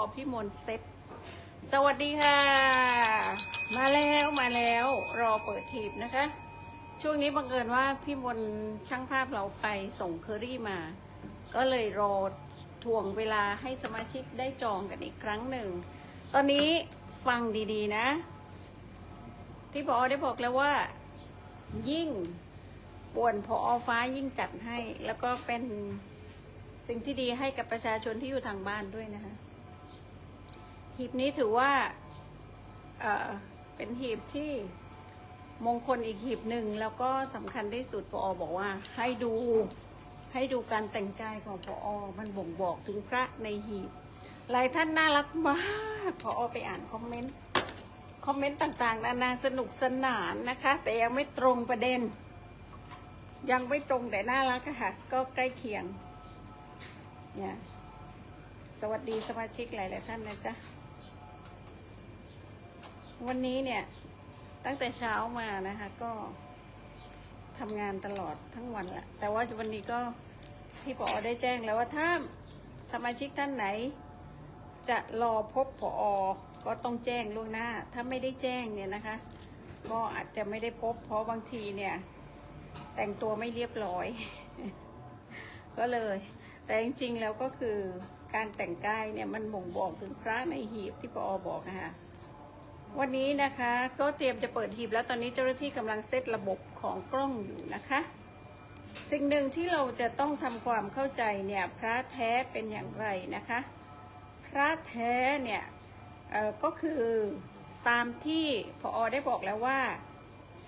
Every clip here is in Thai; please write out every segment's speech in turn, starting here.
พอพี่มนเซ็ตสวัสดีค่ะ มาแล้วมาแล้วรอเปิดทีบนะคะ ช่วงนี้บังเอิญว่าพี่มนช่างภาพเราไปส่งเคอรี่มา ก็เลยรอทวงเวลาให้สมาชิกได้จองกันอีกครั้งหนึ่ง ตอนนี้ฟังดีๆนะ ที่พอได้บอกแล้วว่า ยิ่งป่วนพอฟ้ายิ่งจัดให้ แล้วก็เป็นสิ่งที่ดีให้กับประชาชนที่อยู่ทางบ้านด้วยนะคะ หีบนี้ถือว่าเเป็นหีบที่มงคลอีกหีบหนึ่งแล้วก็สำคัญที่สุดพอบอกว่า ให้ดูให้ดูการแต่งกายของพอมันบ่งบอกถึงพระในหีบ หลายท่านน่ารักมากพอไปอ่านคอมเมนต์คอมเมนต์ต่างๆนานาสนุกสนานนะคะ แต่ยังไม่ตรงประเด็น ยังไม่ตรงแต่น่ารักค่ะ ก็ใกล้เคียงเนี่ยสวัสดีสมาชิกหลาย ๆ ท่านนะจ๊ะ วันนี้เนี่ยตั้งแต่เช้ามานะคะ ก็ทำงานตลอดทั้งวันแหละแต่ว่าวันนี้ก็ที่ปอได้แจ้งแล้วว่าถ้าสมาชิกท่านไหน จะรอพบผอก็ต้องแจ้งล่วงหน้า ถ้าไม่ได้แจ้งเนี่ยนะคะ ก็อาจจะไม่ได้พบ เพราะบางทีเนี่ย แต่งตัวไม่เรียบร้อย ก็เลย แต่จริงๆแล้วก็คือการแต่งกายเนี่ยมันบ่งบอกถึงพระในหีบที่ปอบอกนะคะ วันนี้นะคะก็เตรียมจะเปิดหีบแล้วตอนนี้เจ้าหน้าที่กำลังเซตระบบของกล้องอยู่นะคะ สิ่งหนึ่งที่เราจะต้องทำความเข้าใจเนี่ยพระแท้เป็นอย่างไรนะคะ พระแท้เนี่ยก็คือตามที่พออได้บอกแล้วว่า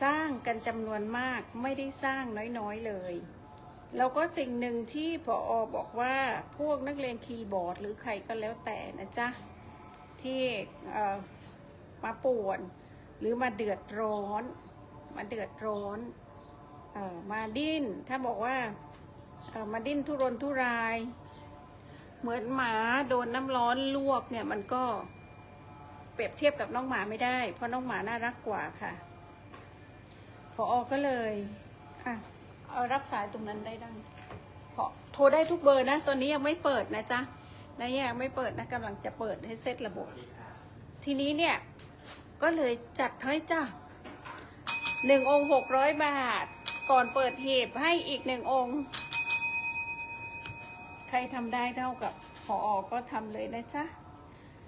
สร้างกันจำนวนมากไม่ได้สร้างน้อยๆเลย แล้วก็สิ่งหนึ่งที่พออบอกว่าพวกนักเรียนคีย์บอร์ด หรือใครก็แล้วแต่นะจ๊ะที่ มาป่วน หรือมาเดือดร้อน มาเดือดร้อนเออมาดิ้น ถ้าบอกว่าเอ่อมาดิ้นทุรนทุราย เหมือนหมาโดนน้ำร้อนลวกเนี่ยมันก็เปรียบเทียบกับน้องหมาไม่ได้ เพราะน้องหมาน่ารักกว่าค่ะพออก็เลยอะเอารับสายตรงนั้นได้ดังพอโทรได้ทุกเบอร์นะตอนนี้ยังไม่เปิดนะจ๊ะนะยังไม่เปิดนะกำลังจะเปิดให้เซตระบบ ทีนี้เนี่ย ก็เลยจัดให้จ้ะหนึ่งองค์หกร้อยบาท ก่อนเปิดหีบให้อีกหนึ่งองค์ ใครทำได้เท่ากับพออก็ทำเลยนะจ๊ะ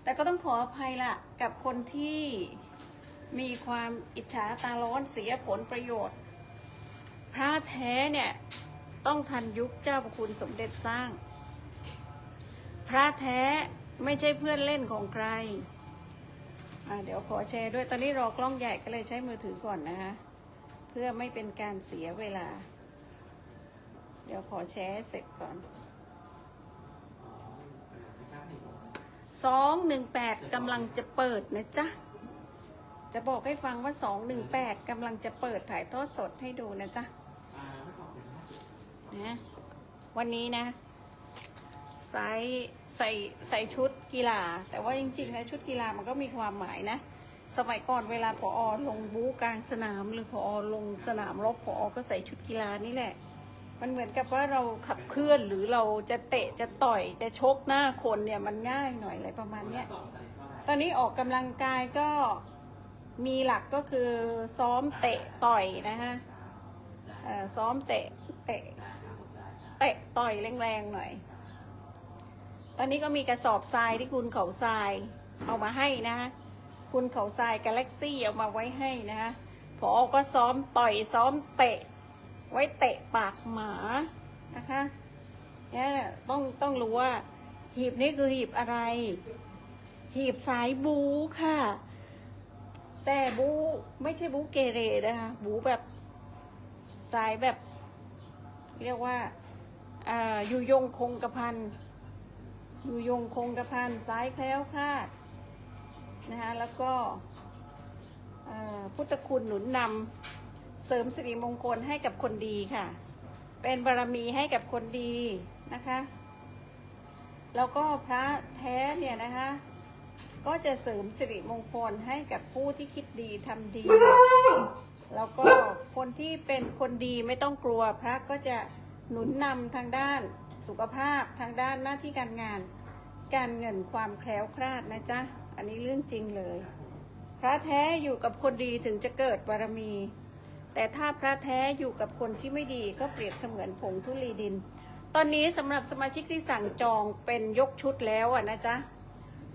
แต่ก็ต้องขออภัยละกับคนที่มีความอิจฉาตาร้อนเสียผลประโยชน์ พระแท้เนี่ย ต้องทันยุคเจ้าประคุณสมเด็จสร้าง พระแท้ไม่ใช่เพื่อนเล่นของใคร อ่าเดี๋ยวขอแชร์ด้วยตอนนี้รอกล้องใหญ่ก็เลยใช้มือถือก่อนนะคะ เพื่อไม่เป็นการเสียเวลา เดี๋ยวขอแชร์เสร็จก่อนสองหนึ่งแปดกำลังจะเปิดนะจ๊ะ จะบอกให้ฟังว่าสองหนึ่งแปดกำลังจะเปิดถ่ายทอดสดให้ดูนะจ๊ะนะวันนี้นะใส่ ใส่ใส่ชุดกีฬา แต่ว่าจริงๆแล้วชุดกีฬามันก็มีความหมายนะ สมัยก่อนเวลาพออลงบู๊กลางสนาม หรือพออลงสนามรบพออก็ใส่ชุดกีฬานี่แหละ มันเหมือนกับว่าเราขับเคลื่อนหรือเราจะเตะจะต่อยจะชกหน้าคนเนี่ยมันง่ายหน่อยอะไรประมาณเนี้ยตอนนี้ออกกำลังกายก็มีหลักก็คือซ้อมเตะต่อยนะฮะซ้อมเตะเตะเตะต่อยแรงๆหน่อย ตอนนี้ก็มีกระสอบทรายที่คุณเขาทรายเอามาให้นะฮะคุณเขาทรายกาแล็กซี่เอามาไว้ให้นะฮะพอก็ซ้อมต่อยซ้อมเตะ ไว้เตะปากหมานะคะเนี่ยต้องต้องรู้ว่า หีบนี้คือหีบอะไร หีบสายบูค่ะ แต่บูไม่ใช่บูเกเรนะคะบูแบบสายแบบ เรียกว่าอ่าอยู่ยงคงกระพัน อยู่ยงคงกระพันสายแคล้วคลาดนะคะแล้วก็พุทธคุณหนุนนำเสริมสิริมงคลให้กับคนดีค่ะ เป็นบารรมีให้กับคนดีนะคะแล้วก็พระแท้เนี่ยนะคะก็จะเสริมสิริมงคลให้กับผู้ที่คิดดีทำดี แล้วก็คนที่เป็นคนดีไม่ต้องกลัวพระก็จะหนุนนำทางด้าน สุขภาพทางด้านหน้าที่การงาน การเงินความแคล้วคลาดนะจ๊ะ อันนี้เรื่องจริงเลย พระแท้อยู่กับคนดีถึงจะเกิดบารมี แต่ถ้าพระแท้อยู่กับคนที่ไม่ดีก็เปรียบเสมือนผงทุลีดิน ตอนนี้สำหรับสมาชิกที่สั่งจองเป็นยกชุดแล้วอะนะจ๊ะ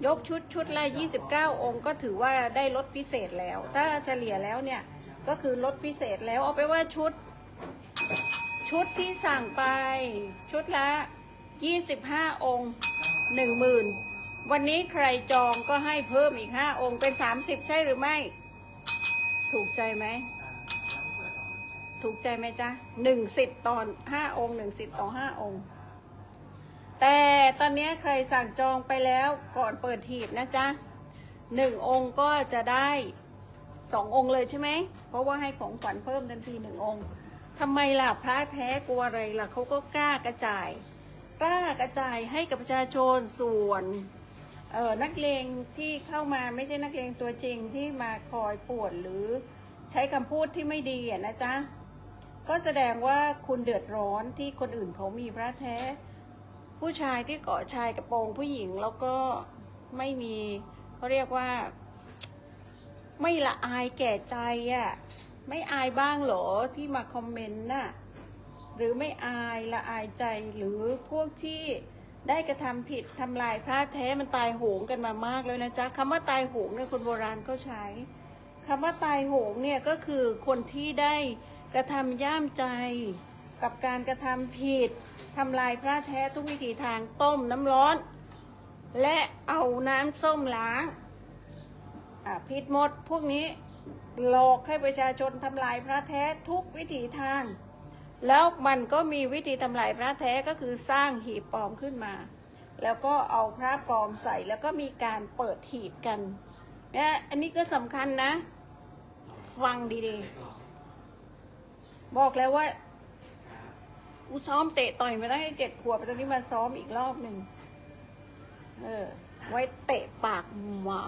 ยกชุดชุดละ 29 องค์ก็ถือว่าได้ลดพิเศษแล้ว ถ้าเฉลี่ยแล้วเนี่ย ก็คือลดพิเศษแล้วเอาไปว่าชุด ชุดที่สั่งไป ชุดละ25องค์10,000วันนี้ใครจองก็ให้เพิ่มอีก5องค์เป็น30ใช่หรือไม่ ถูกใจไหม ถูกใจไหมจ๊ะหนึ่งสิบตอนห้าองค์หนึ่งสิบต่อห้าองค์ แต่ตอนนี้ใครสั่งจองไปแล้วก่อนเปิดหีบนะจ๊ะหนึ่งองค์ก็จะได้สององค์เลยใช่ไหม เพราะว่าให้ของขวัญเพิ่มทันทีหนึ่งองค์ ทำไมล่ะพระแท้กลัวอะไรล่ะเขาก็กล้ากระจาย กล้ากระจายให้กับประชาชนส่วนเออนักเลงที่เข้ามาไม่ใช่นักเลงตัวจริงที่มาคอยป่วนหรือใช้คำพูดที่ไม่ดีอะนะจ๊ะก็แสดงว่าคุณเดือดร้อนที่คนอื่นเขามีพระแท้ ผู้ชายที่เกาะชายกระโปรงผู้หญิงแล้วก็ไม่มีเขาเรียกว่า ไม่ละอายแก่ใจอะ่ะ ไม่อายบ้างเหรอที่มาคอมเมนต์น่ะหรือไม่อายละอายใจหรือพวกที่ได้กระทำผิดทำลายพระแท้มันตายโหงกันมามากแล้วนะจ๊ะคำว่าตายโหงเนี่ยคนโบราณเขาใช้คำว่าตายโหงเนี่ยก็คือคนที่ได้กระทำย่ามใจกับการกระทำผิดทำลายพระแท้ทุกวิถีทางต้มน้ำร้อน และเอาน้ำส้มล้างอะผิดหมดพวกนี้ หลอกให้ประชาชนทำลายพระแท้ทุกวิถีทาง แล้วมันก็มีวิธีทำลายพระแท้ก็คือสร้างหีบปลอมขึ้นมา แล้วก็เอาพระปลอมใส่แล้วก็มีการเปิดหีบกันเนี่ยอันนี้ก็สำคัญนะ ฟังดีๆ บอกแล้วว่ากูซ้อมเตะต่อยมาได้เจ็ดขวบตอนนี้มาซ้อมอีกรอบหนึ่งเออ ไว้เตะปากหมา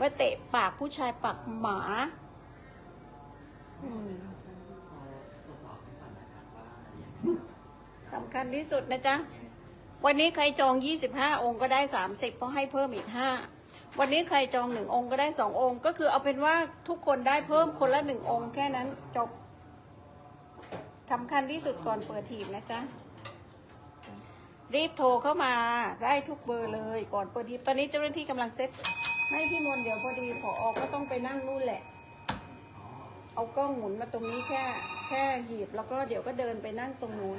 ไว้เตะปากผู้ชายปากหมาสำคัญที่สุดนะจ๊ะ วันนี้ใครจอง 25 องค์ก็ได้ 30 เพราะให้เพิ่มอีก 5 วันนี้ใครจองหนึ่งองค์ก็ได้สององค์ ก็คือเอาเป็นว่าทุกคนได้เพิ่มคนละหนึ่งองค์แค่นั้นจบสำคัญที่สุดก่อนเปิดทีมนะจ๊ะรีบโทรเข้ามาได้ทุกเบอร์เลยก่อนเปิดทีมตอนนี้เจ้าหน้าที่กำลังเซ็ต ไม่พี่มนเดี๋ยวพอดีผออก็ต้องไปนั่งนู่นแหละ เอากล้องหมุนมาตรงนี้แค่ แค่หยิบแล้วก็เดี๋ยวก็เดินไปนั่งตรงนู้น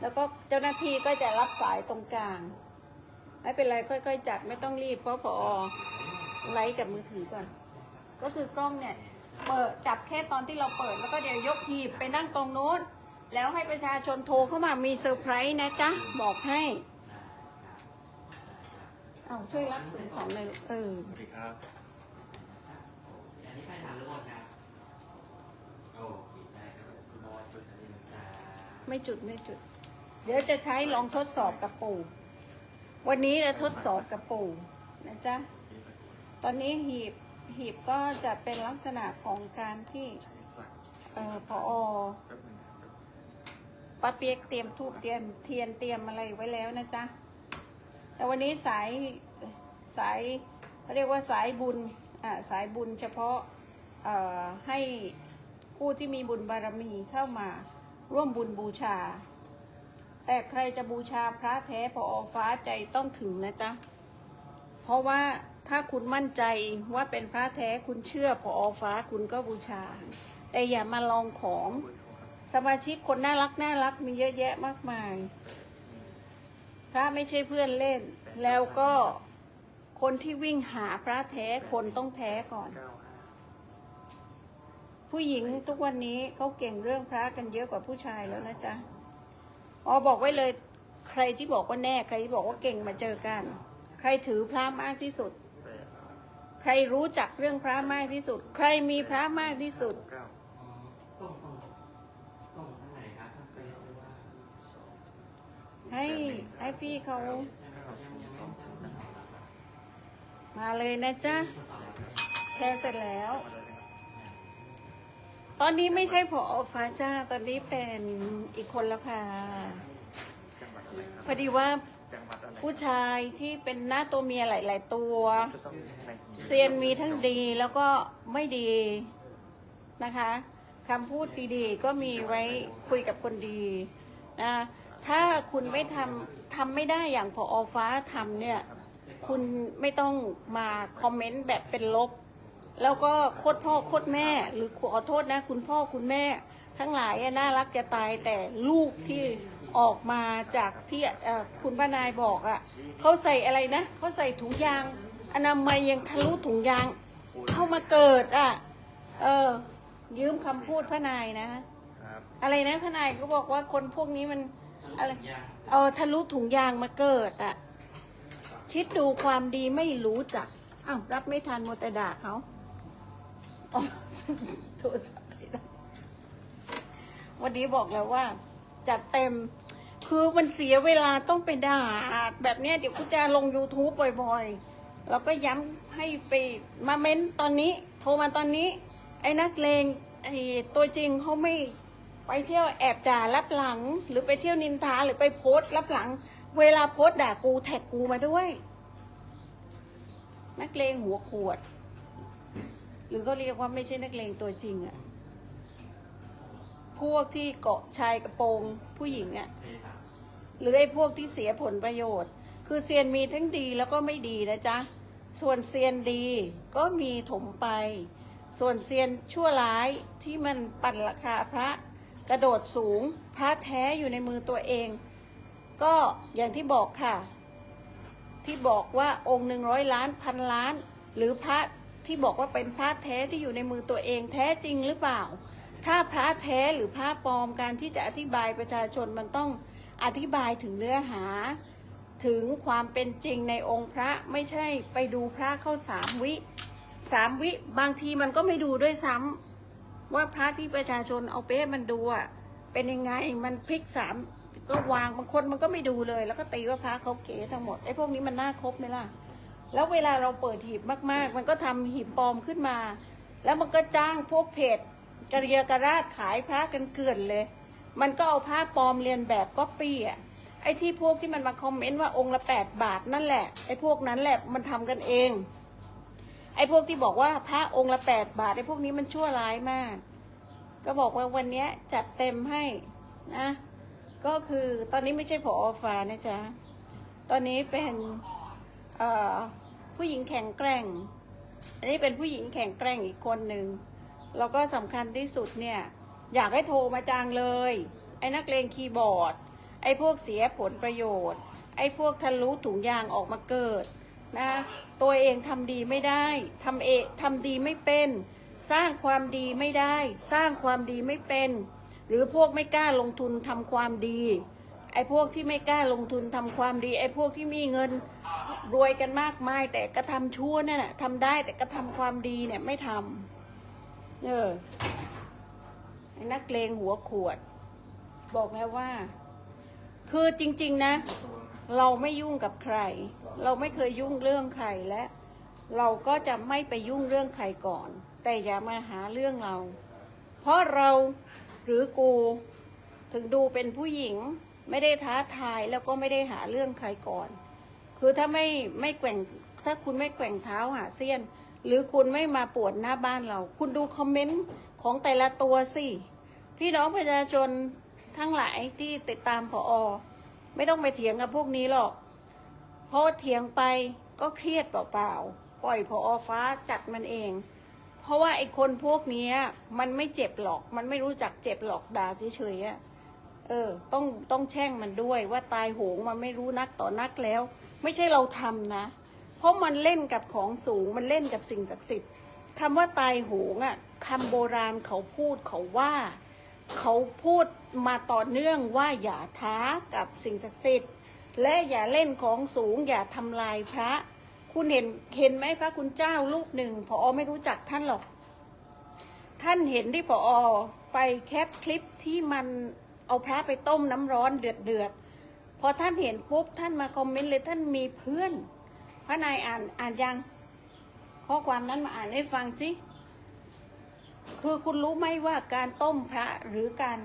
แล้วก็เจ้าหน้าที่ก็จะรับสายตรงกลาง ไม่เป็นไรค่อยๆ จัดไม่ต้องรีบเพราะพอไลฟ์กับมือถือก่อน ก็คือกล้องเนี่ย เปิดจับแค่ตอนที่เราเปิด แล้วก็เดี๋ยวยกทีบไปนั่งตรงนู้น แล้วให้ประชาชนโทรเข้ามามีเซอร์ไพรส์นะจ๊ะบอกให้ เอาช่วยรับสินสองเลยลูกเออ สวัสดีครับ อันนี้ไปทางเรื่องนะโอเคได้ครับคุณบอยจุดนี้นะจ๊ะไม่จุดไม่จุด เดี๋ยวจะใช้ลองทดสอบกับปู่ วันนี้จะทดสอบกับปู่นะจ๊ะตอนนี้หีบหีบก็จะเป็นลักษณะของการที่เอ่อพอแป๊บนึงครับป้าเปียกเตรียมทูบเตรียมเทียนเตรียมอะไรไว้แล้วนะจ๊ะ แต่วันนี้สายสายเขาเรียกว่าสายบุญอ่าสายบุญเฉพาะเอ่อให้ผู้ที่มีบุญบารมีเข้ามาร่วมบุญบูชา แต่ใครจะบูชาพระแท้พอฟ้าใจต้องถึงนะจ๊ะ เพราะว่าถ้าคุณมั่นใจว่าเป็นพระแท้คุณเชื่อพอฟ้าคุณก็บูชา แต่อย่ามาลองของสมาชิกคนน่ารักน่ารักมีเยอะแยะมากมาย พระไม่ใช่เพื่อนเล่น แล้วก็คนที่วิ่งหาพระแท้คนต้องแท้ก่อน ผู้หญิงทุกวันนี้เขาเก่งเรื่องพระกันเยอะกว่าผู้ชายแล้วนะจ๊ะอ๋อบอกไว้เลย ใครที่บอกว่าแน่ ใครที่บอกว่าเก่งมาเจอกัน ใครถือพระมากที่สุด ใครรู้จักเรื่องพระมากที่สุด ใครมีพระมากที่สุด ให้ให้พี่เขา มาเลยนะจ๊ะแล้วแชร์เสร็จแล้ว ตอนนี้ไม่ใช่ผอฟ้าจ้า ตอนนี้เป็นอีกคนแล้วค่ะ พอดีว่าผู้ชายที่เป็นหน้าตัวเมียหลาย ๆ ตัว เซียนมีทั้งดีแล้วก็ไม่ดีนะคะคำพูดดีๆ ก็มีไว้คุยกับคนดีนะ ถ้าคุณไม่ทำทำไม่ได้อย่างพออฟ้าทำเนี่ย คุณไม่ต้องมาคอมเมนต์แบบเป็นลบ แล้วก็โคตรพ่อโคตรแม่ หรือขอโทษนะ คุณพ่อคุณแม่ ทั้งหลายอะน่ารักจะตายแต่ลูกที่ออกมาจากที่เอ่อคุณป้านายบอกอะ่ะเขาใส่อะไรนะเขาใส่ถุงยาง อนามัยยังทะลุถุงยาง เข้ามาเกิดอะ่ะ เออ ยืมคำพูดพระนายนะ ครับ อะไรนะพระนายก็บอกว่าคนพวกนี้มัน อะไรยังเอาทะลุถุงยางมาเกิดอะคิดดูความดีไม่รู้จักอ้าวรับไม่ทันโมวแต่ด่าเขาอ๋อโทรศัพท์ไม่ได้วันนี้บอกแล้วว่า จัดเต็มคือมันเสียเวลาต้องไปด่าแบบเนี้ยเดี๋ยวกูจะลง YouTube บ่อยๆ แล้วก็ย้ำให้ไปมาเม้นตอนนี้ โทรมาตอนนี้ ไอ้นักเลงไอ้ตัวจริงเขาไม่ ไปเที่ยวแอบด่ารับหลัง หรือไปเที่ยวนินทาหรือไปโพสต์รับหลัง เวลาโพสต์ด่ากูแท็กกูมาด้วย นักเลงหัวขวด หรือเขาเรียกว่าไม่ใช่นักเลงตัวจริงอะพวกที่เกาะชายกระโปรงผู้หญิงอะหรือไอ้พวกที่เสียผลประโยชน์ คือเซียนมีทั้งดีแล้วก็ไม่ดีนะจ๊ะ ส่วนเซียนดีก็มีถมไป ส่วนเซียนชั่วร้ายที่มันปั่นราคาพระ กระโดดสูงพระแท้อยู่ในมือตัวเอง ก็อย่างที่บอกค่ะ ที่บอกว่าองค์หนึ่งร้อยล้านพันล้าน หรือพระที่บอกว่าเป็นพระแท้ที่อยู่ในมือตัวเองแท้จริงหรือเปล่า ถ้าพระแท้หรือพระปลอมการที่จะอธิบายประชาชนมันต้องอธิบายถึงเนื้อหา ถึงความเป็นจริงในองค์พระไม่ใช่ไปดูพระเข้าสามวิสามวิบางทีมันก็ไม่ดูด้วยซ้ำ ว่าพระที่ประชาชนเอาไปให้มันดูอะเป็นยังไงมันพลิกสามก็วางบางคนมันก็ไม่ดูเลย แล้วก็ตีว่าพระเขาเก๋ทั้งหมดไอ้พวกนี้มันน่าคบไหมล่ะ แล้วเวลาเราเปิดหีบมาก ๆ มันก็ทำหีบปลอมขึ้นมา แล้วมันก็จ้างพวกเพจกระเรียกระราดขายพระกันเกลื่อนเลย มันก็เอาผ้าปลอมเรียนแบบก๊อปปี้อะไอ้ที่พวกที่มันมาคอมเมนต์ว่าองค์ละแปดบาทนั่นแหละไอ้พวกนั้นแหละมันทำกันเอง ไอ้พวกที่บอกว่าพระองค์ละแปดบาทไอ้พวกนี้มันชั่วร้ายมาก ก็บอกว่าวันนี้จัดเต็มให้นะก็คือตอนนี้ไม่ใช่ผอฟ้านะจ๊ะ ตอนนี้เป็นผู้หญิงแข็งแกร่ง อันนี้เป็นผู้หญิงแข็งแกร่งอีกคนหนึ่งแล้วก็สำคัญที่สุดเนี่ย อยากให้โทรมาจางเลย ไอ้นักเลงคีย์บอร์ด ไอ้พวกเสียผลประโยชน์ ไอ้พวกทะลุถุงยางออกมาเกิด นะ ตัวเองทำดีไม่ได้ทำเอทำดีไม่เป็น สร้างความดีไม่ได้ สร้างความดีไม่เป็น หรือพวกไม่กล้าลงทุนทำความดี ไอ้พวกที่ไม่กล้าลงทุนทำความดี ไอ้พวกที่มีเงินรวยกันมากมาย แต่กระทำชั่วนั่นแหะทำได้แต่กระทำความดีเนี่ยไม่ทำเออไอ้นักเลงหัวขวด บอกแล้วว่า คือจริง ๆ นะ เราไม่ยุ่งกับใครเราไม่เคยยุ่งเรื่องใครและ เราก็จะไม่ไปยุ่งเรื่องใครก่อน แต่อย่ามาหาเรื่องเรา เพราะเราหรือกูถึงดูเป็นผู้หญิงไม่ได้ท้าทายแล้วก็ไม่ได้หาเรื่องใครก่อน คือถ้าไม่ไม่แกว่งถ้าคุณไม่แกว่งเท้าหาเสี้ยน หรือคุณไม่มาปวดหน้าบ้านเรา คุณดูคอมเมนต์ของแต่ละตัวสิพี่น้องประชาชนทั้งหลายที่ติดตามพออ ไม่ต้องไปเถียงกับพวกนี้หรอก พราะเถียงไปก็เครียดเปล่าๆปล่อยพออฟ้าจัดมันเอง เพราะว่าไอ้คนพวกนี้มันไม่เจ็บหรอก มันไม่รู้จักเจ็บหรอกด่าเฉยๆเออ ต้องต้องแช่งมันด้วยว่าตายโหงมันไม่รู้นักต่อนักแล้ว ไม่ใช่เราทำนะ เพราะมันเล่นกับของสูงมันเล่นกับสิ่งศักดิ์สิทธิ์คำว่าตายโหงอะคำโบราณเขาพูดเขาว่าเขาพูดมาต่อเนื่องว่าอย่าท้ากับสิ่งศักดิ์สิทธิ์ และอย่าเล่นของสูงอย่าทำลายพระ คุณเห็นเห็นไหมพระคุณเจ้าลูกหนึ่งพอไม่รู้จักท่านหรอก ท่านเห็นที่พอไปแคปคลิปที่มันเอาพระไปต้มน้ำร้อนเดือดเดือดพอท่านเห็นปุ๊บท่านมาคอมเมนต์เลยท่านมีเพื่อน พระนายอ่านอ่านยัง ข้อความนั้นมาอ่านให้ฟังสิคือคุณรู้ไหมว่าการต้มพระหรือการ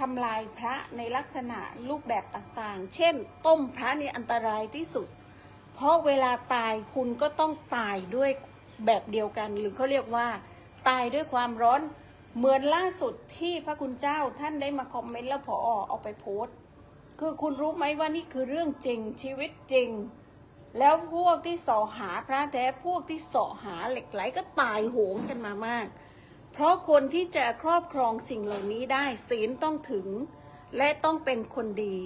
ทำลายพระในลักษณะรูปแบบต่างๆ เช่น ต้มพระนี่อันตรายที่สุด เพราะเวลาตายคุณก็ต้องตายด้วยแบบเดียวกัน หรือเขาเรียกว่า ตายด้วยความร้อนเหมือนล่าสุดที่พระคุณเจ้าท่านได้มาคอมเมนต์แล้วพอเอาไปโพสต์ คือคุณรู้ไหมว่านี่คือเรื่องจริงชีวิตจริง แล้วพวกที่สอหาพระแท้พวกที่สอหาเหล็กไหลก็ตายโหงกันมามาก เพราะคนที่จะครอบครองสิ่งเหล่านี้ได้ศีลต้องถึง และต้องเป็นคนดี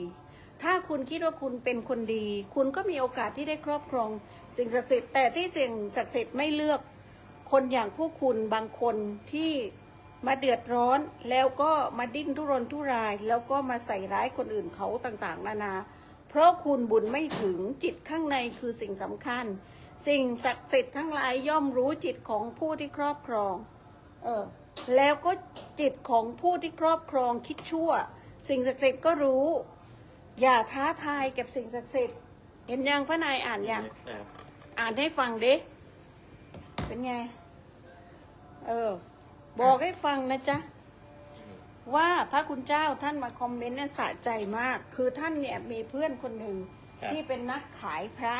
ถ้าคุณคิดว่าคุณเป็นคนดี คุณก็มีโอกาสที่ได้ครอบครองสิ่งศักดิ์สิทธิ์แต่ที่สิ่งศักดิ์สิทธิ์ไม่เลือก คนอย่างพวกคุณบางคนที่มาเดือดร้อนแล้วก็มาดิ้นทุรนทุราย แล้วก็มาใส่ร้ายคนอื่นเขาต่างๆ นานา เพราะคุณบุญไม่ถึงจิตข้างในคือสิ่งสำคัญ สิ่งศักดิ์สิทธิ์ทั้งหลายย่อมรู้จิตของผู้ที่ครอบครอง เออ แล้วก็จิตของผู้ที่ครอบครองคิดชั่ว สิ่งศักดิ์สิทธิ์ก็รู้ อย่าท้าทายกับสิ่งศักดิ์สิทธิ์เห็นยังพระนายอ่านยังครับอ่านให้ฟังดิเป็นไง เออ บอกให้ฟังนะจ๊ะว่าพระคุณเจ้าท่านมาคอมเมนต์เนี่ยสะใจมาก คือท่านเนี่ยมีเพื่อนคนหนึ่งครับที่เป็นนักขายพระ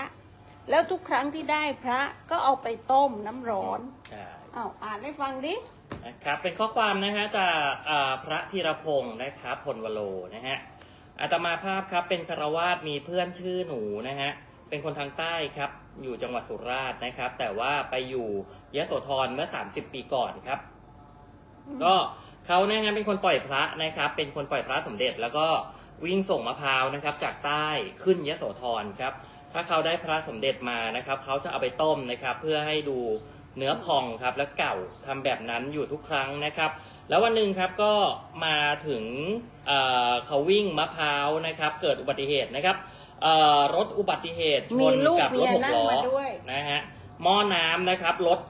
แล้วทุกครั้งที่ได้พระก็เอาไปต้มน้ำร้อนใช่ อ้าวอ่านให้ฟังดิ นะครับเป็นข้อความนะฮะจากอ่าพระธีรพงศ์นะครับพลวโลนะฮะอาตมาภาพครับเป็นคารวาสมีเพื่อนชื่อหนูนะฮะเป็นคนทางใต้ครับอยู่จังหวัดสุราษฎร์นะครับ แต่ว่าไปอยู่ยโสธรเมื่อ 30 ปีก่อนครับ ก็เขาเนี่ยนะเป็นคนปล่อยพระนะครับ เป็นคนปล่อยพระสมเด็จ แล้วก็วิ่งส่งมะพร้าวนะครับ จากใต้ขึ้นยโสธรครับ ถ้าเขาได้พระสมเด็จมานะครับเขาจะเอาไปต้มนะครับ เพื่อให้ดู เนื้อพองครับและเก่าทำแบบนั้นอยู่ทุกครั้งนะครับ แล้ววันหนึ่งครับก็มาถึงเอ่อเขาวิ่งมะพร้าวนะครับ เกิดอุบัติเหตุนะครับเอ่อรถอุบัติเหตุชมีนลูกกับรเมีถยหกนั่งล้อมาด้วยนะฮะหม้อน้ำนะครับรถ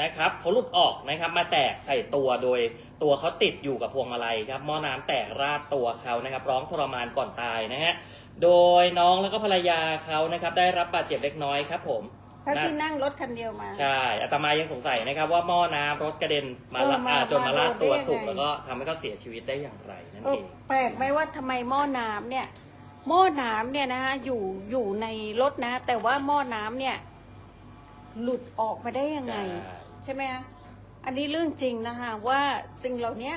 นะครับเขาหลุดออกนะครับ มาแตกใส่ตัวโดยตัวเขาติดอยู่กับพวงมาลัยครับหม้อน้ำแตกราดตัวเขานะครับ ร้องทรมานก่อนตายนะฮะโดยน้องแล้วก็ภรรยาเขานะครับ ได้รับบาดเจ็บเล็กน้อยครับผม พระนะที่นั่งรถคันเดียวมา ใช่อาตมายังสงสัยนะครับ ว่าหม้อน้ำรถกระเด็นมาเออละมาอ่าจนมาลาดตัวมาโดนได้ยังไงสุกแล้วก็ทำให้เขาเสียชีวิตได้อย่างไรนั่นเอเออง แปลกไหมว่าทำไมหม้อน้ำเนี่ย หม้อน้ำเนี่ยนะฮะอยู่อยู่ในรถนะ แต่ว่าหม้อน้ำเนี่ย หลุดออกมาได้ยังไง ใช่ ใช่ไหมคะอันนี้เรื่องจริงนะคะว่าสิ่งเหล่านี้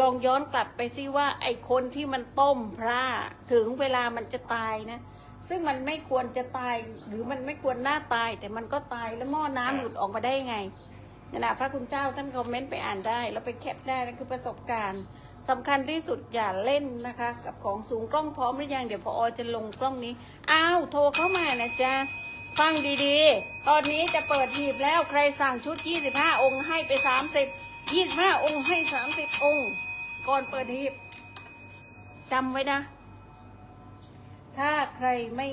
ลองย้อนกลับไปซิว่าไอ้คนที่มันต้มพระถึงเวลามันจะตายนะ ซึ่งมันไม่ควรจะตายหรือมันไม่ควรหน้าตาย แต่มันก็ตายแล้วหม้อน้ำหลุดออกมาได้ยังไงนี่นะพระคุณเจ้าท่านคอมเมนต์ไปอ่านได้ แล้วไปแคปได้นั่นคือประสบการณ์สำคัญที่สุดอย่าเล่นนะคะ กับของสูงกล้องพร้อมหรือยังเดี๋ยวพออจะลงกล้องนี้อ้าวโทรเข้ามานะจ๊ะฟังดีๆ ตอนนี้จะเปิดหีบแล้วใครสั่งชุด 25 องค์ให้ไป 30 25 องค์ให้ 30 องค์ ก่อนเปิดหีบจำไว้นะ ถ้าใครไม่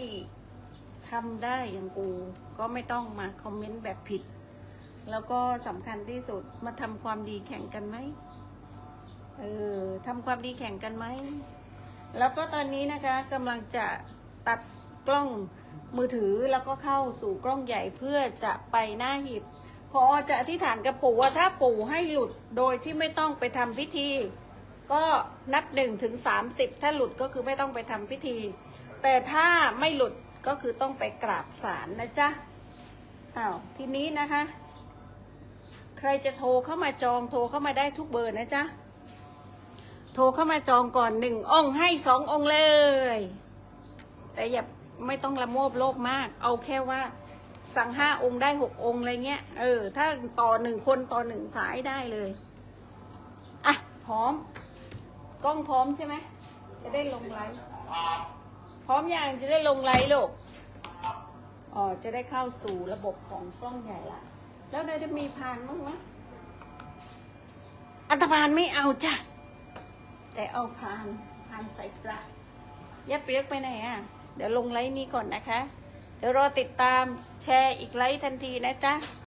ทำได้อย่างกู ก็ไม่ต้องมาคอมเมนต์แบบผิด แล้วก็สำคัญที่สุดมาทำความดีแข่งกันไหมเออทำความดีแข่งกันไหม แล้วก็ตอนนี้นะคะกำลังจะตัดกล้องมือถือแล้วก็เข้าสู่กล้องใหญ่เพื่อจะไปหน้าหีบพอจะอธิษฐานกับปู่ว่าถ้าปู่ให้หลุดโดยที่ไม่ต้องไปทำพิธี ก็นับหนึ่งถึงสามสิบถ้าหลุดก็คือไม่ต้องไปทำพิธี แต่ถ้าไม่หลุดก็คือต้องไปกราบศาลนะจ๊ะอ้าวทีนี้นะคะ ใครจะโทรเข้ามาจองโทรเข้ามาได้ทุกเบอร์นะจ๊ะโทรเข้ามาจองก่อนหนึ่งองค์ให้สององค์เลย แต่อย่าไม่ต้องละโมบโลภมาก เอาแค่ว่า สั่งห้าองค์ได้หกองค์อะไรเงี้ย เออ ถ้าต่อหนึ่งคนต่อหนึ่งสายได้เลย อะ พร้อม กล้องพร้อมใช่ไหม จะได้ลงไลฟ์ พร้อมอยังจะได้ลงไลฟ์ลูกอ๋อจะได้เข้าสู่ระบบของกล้องใหญ่ละ แล้วได้จะมีพานบ้างไหมอัตพานไม่เอาจ้ะ แต่เอาพานพานใส่ปลายับเปียกไปไหนอะ เดี๋ยวลงไลฟ์นี้ก่อนนะคะ เดี๋ยวรอติดตามแชร์อีกไลฟ์ทันทีนะจ๊ะ